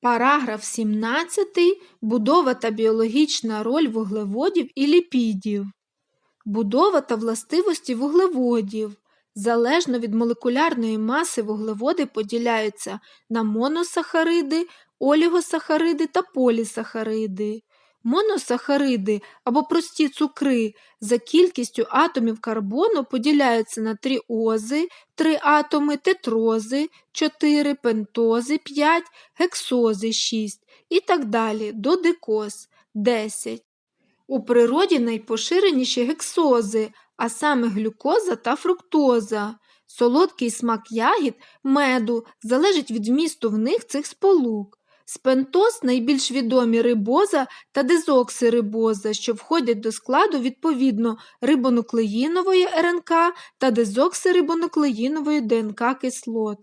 Параграф 17. Будова та біологічна роль вуглеводів і ліпідів. Будова та властивості вуглеводів. Залежно від молекулярної маси вуглеводи поділяються на моносахариди, олігосахариди та полісахариди. Моносахариди або прості цукри за кількістю атомів карбону поділяються на тріози, 3 атоми, тетрози, 4, пентози, 5, гексози 6 і так далі, додекоз 10. У природі найпоширеніші гексози, а саме глюкоза та фруктоза. Солодкий смак ягід, меду залежить від вмісту в них цих сполук. З пентоз найбільш відомі рибоза та дезоксирибоза, що входять до складу відповідно рибонуклеїнової РНК та дезоксирибонуклеїнової ДНК кислот.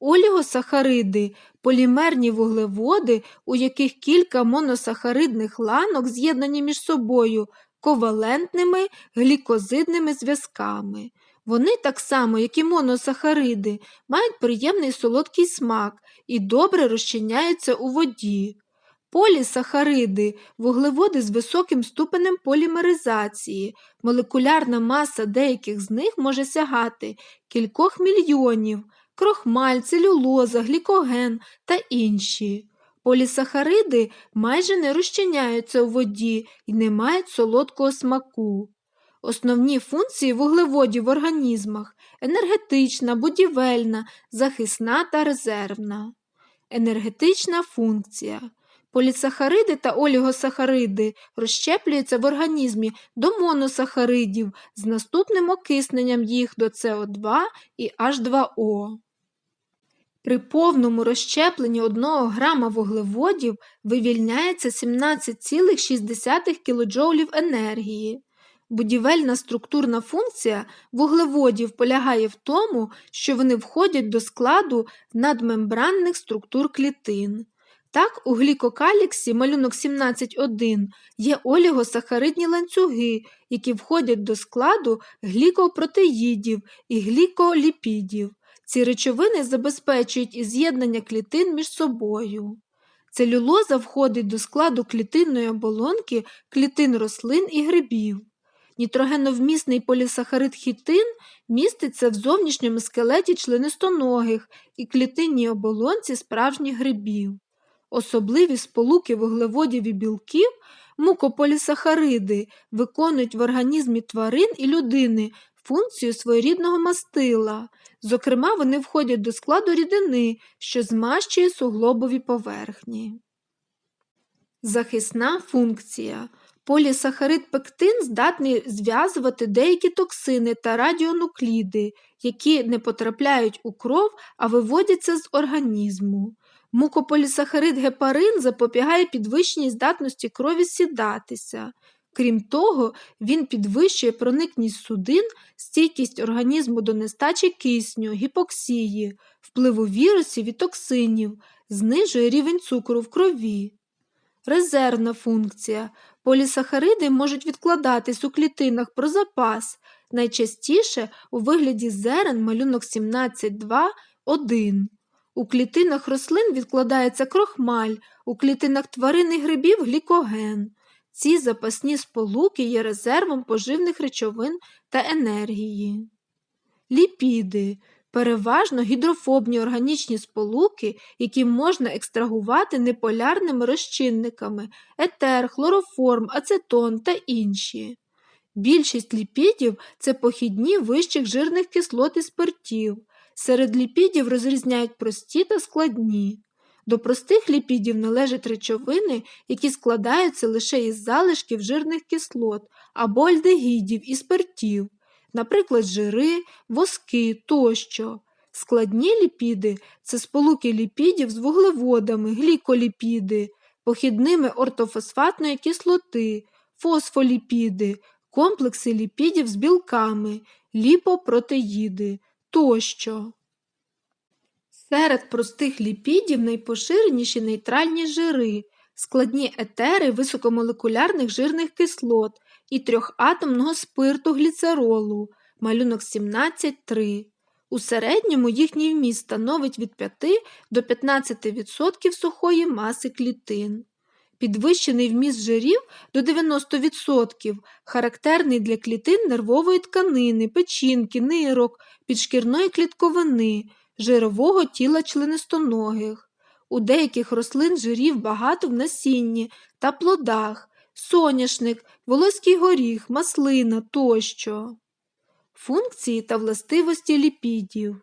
Олігосахариди полімерні вуглеводи, у яких кілька моносахаридних ланок з'єднані між собою ковалентними глікозидними зв'язками. Вони, так само, як і моносахариди, мають приємний солодкий смак і добре розчиняються у воді. Полісахариди вуглеводи з високим ступенем полімеризації. Молекулярна маса деяких з них може сягати кількох мільйонів, крохмаль, целюлоза, глікоген та інші. Полісахариди майже не розчиняються у воді і не мають солодкого смаку. Основні функції вуглеводів в організмах енергетична, будівельна, захисна та резервна. Енергетична функція. Полісахариди та олігосахариди розщеплюються в організмі до моносахаридів з наступним окисненням їх до СО2 і H2O. При повному розщепленні 1 грама вуглеводів вивільняється 17,6 кДж енергії. Будівельна структурна функція вуглеводів полягає в тому, що вони входять до складу надмембранних структур клітин. Так, у глікокаліксі малюнок 17.1 є олігосахаридні ланцюги, які входять до складу глікопротеїдів і гліколіпідів. Ці речовини забезпечують і з'єднання клітин між собою. Целюлоза входить до складу клітинної оболонки клітин рослин і грибів. Нітрогеновмісний полісахарид хітин міститься в зовнішньому скелеті членистоногих і клітинній оболонці справжніх грибів. Особливі сполуки вуглеводів і білків, мукополісахариди, виконують в організмі тварин і людини функцію своєрідного мастила. Зокрема, вони входять до складу рідини, що змащує суглобові поверхні. Захисна функція. Полісахарид пектин здатний зв'язувати деякі токсини та радіонукліди, які не потрапляють у кров, а виводяться з організму. Мукополісахарид гепарин запобігає підвищеній здатності крові сідатися. Крім того, він підвищує проникність судин, стійкість організму до нестачі кисню, гіпоксії, впливу вірусів і токсинів, знижує рівень цукру в крові. Резервна функція. Полісахариди можуть відкладатись у клітинах про запас, найчастіше у вигляді зерен малюнок 17,2,1. У клітинах рослин відкладається крохмаль, у клітинах тварин і грибів глікоген. Ці запасні сполуки є резервом поживних речовин та енергії. Ліпіди переважно гідрофобні органічні сполуки, які можна екстрагувати неполярними розчинниками етер, хлороформ, ацетон та інші. Більшість ліпідів це похідні вищих жирних кислот і спиртів. Серед ліпідів розрізняють прості та складні. До простих ліпідів належать речовини, які складаються лише із залишків жирних кислот або альдегідів і спиртів наприклад, жири, воски тощо. Складні ліпіди це сполуки ліпідів з вуглеводами, гліколіпіди, похідними ортофосфатної кислоти, фосфоліпіди, комплекси ліпідів з білками, ліпопротеїди тощо. Серед простих ліпідів найпоширеніші нейтральні жири, складні етери високомолекулярних жирних кислот, і трьохатомного спирту гліцеролу, малюнок 17,3. У середньому їхній вміст становить від 5 до 15% сухої маси клітин. Підвищений вміст жирів до 90% характерний для клітин нервової тканини, печінки, нирок, підшкірної клітковини, жирового тіла членистоногих. У деяких рослин жирів багато в насінні та плодах, соняшник, волоський горіх, маслина тощо. Функції та властивості ліпідів.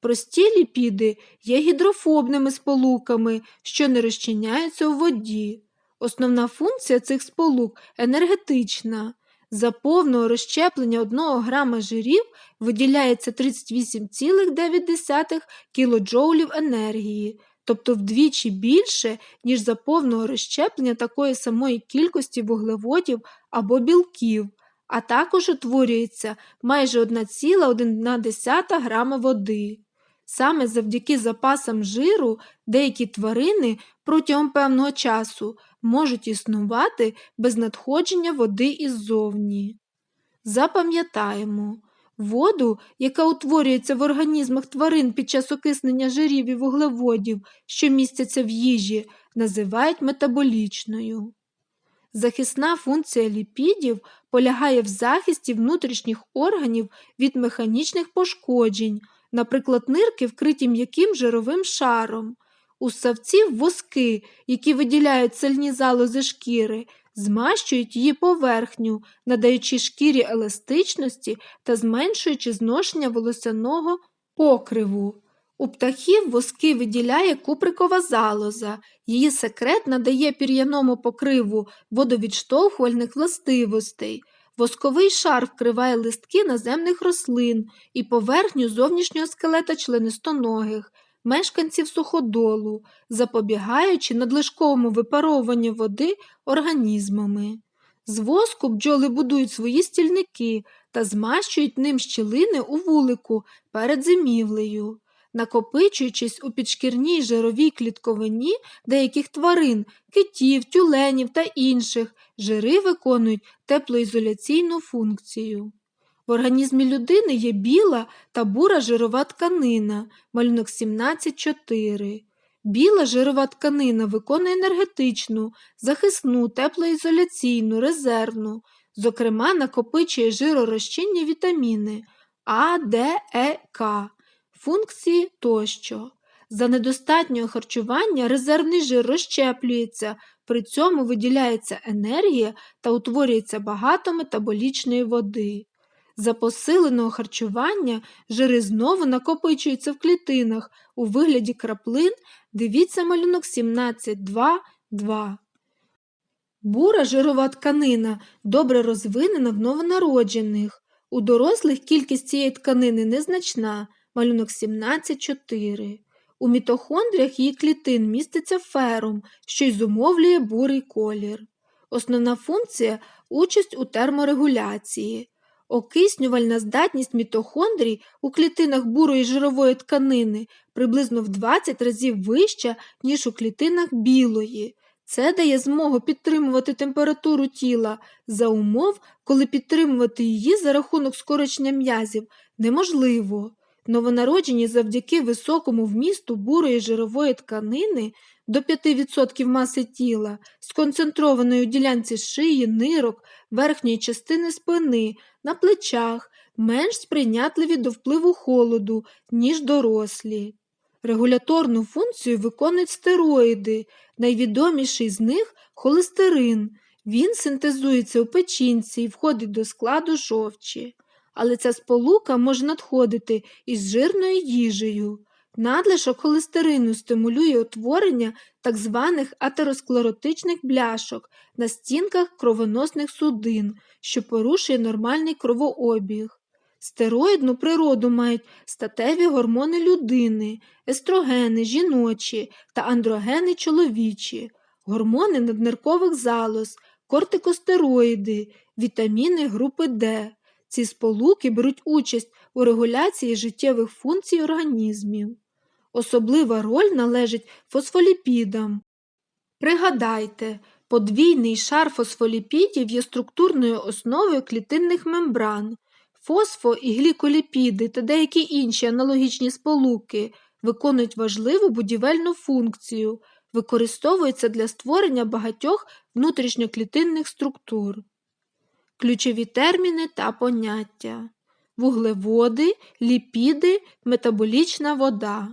Прості ліпіди є гідрофобними сполуками, що не розчиняються у воді. Основна функція цих сполук енергетична. За повного розщеплення 1 грама жирів виділяється 38,9 кілоджоулів енергії, тобто вдвічі більше, ніж за повного розщеплення такої самої кількості вуглеводів або білків, а також утворюється майже 1,1 грама води. Саме завдяки запасам жиру деякі тварини протягом певного часу можуть існувати без надходження води іззовні. Запам'ятаємо, воду, яка утворюється в організмах тварин під час окиснення жирів і вуглеводів, що містяться в їжі, називають метаболічною. Захисна функція ліпідів полягає в захисті внутрішніх органів від механічних пошкоджень, наприклад, нирки вкриті м'яким жировим шаром. У ссавців воски, які виділяють сильні залози шкіри, змащують її поверхню, надаючи шкірі еластичності та зменшуючи зношення волосяного покриву. У птахів воски виділяє куприкова залоза, її секрет надає пір'яному покриву водовідштовхувальних властивостей. Восковий шар вкриває листки наземних рослин і поверхню зовнішнього скелета членистоногих, мешканців суходолу, запобігаючи надлишковому випаровуванню води організмами. З воску бджоли будують свої стільники та змащують ним щілини у вулику перед зимівлею. Накопичуючись у підшкірній жировій клітковині деяких тварин, китів, тюленів та інших, жири виконують теплоізоляційну функцію. В організмі людини є біла та бура жирова тканина, малюнок 17.4. Біла жирова тканина виконує енергетичну, захисну, теплоізоляційну, резервну, зокрема, накопичує жиророзчинні вітаміни А, Д, Е, К, функції тощо. За недостатнього харчування резервний жир розщеплюється, при цьому виділяється енергія та утворюється багато метаболічної води. За посиленого харчування жири знову накопичуються в клітинах у вигляді краплин, дивіться малюнок 17.2.2. Бура жирова тканина добре розвинена в новонароджених. У дорослих кількість цієї тканини незначна, малюнок 17.4. У мітохондріях її клітин міститься ферум, що й зумовлює бурий колір. Основна функція участь у терморегуляції. Окиснювальна здатність мітохондрій у клітинах бурої жирової тканини приблизно в 20 разів вища, ніж у клітинах білої. Це дає змогу підтримувати температуру тіла за умов, коли підтримувати її за рахунок скорочення м'язів неможливо. Новонароджені завдяки високому вмісту бурої жирової тканини до 5% маси тіла, сконцентрованої у ділянці шиї, нирок, верхньої частини спини, на плечах, менш сприйнятливі до впливу холоду, ніж дорослі. Регуляторну функцію виконують стероїди, найвідоміший з них холестерин. Він синтезується у печінці і входить до складу жовчі. Але ця сполука може надходити із жирною їжею. Надлишок холестерину стимулює утворення так званих атеросклеротичних бляшок на стінках кровоносних судин, що порушує нормальний кровообіг. Стероїдну природу мають статеві гормони людини, естрогени жіночі та андрогени чоловічі, гормони надниркових залоз, кортикостероїди, вітаміни групи Д. Ці сполуки беруть участь у регуляції життєвих функцій організмів. Особлива роль належить фосфоліпідам. Пригадайте, подвійний шар фосфоліпідів є структурною основою клітинних мембран. Фосфо і гліколіпіди та деякі інші аналогічні сполуки виконують важливу будівельну функцію, використовуються для створення багатьох внутрішньоклітинних структур. Ключові терміни та поняття вуглеводи, ліпіди, метаболічна вода.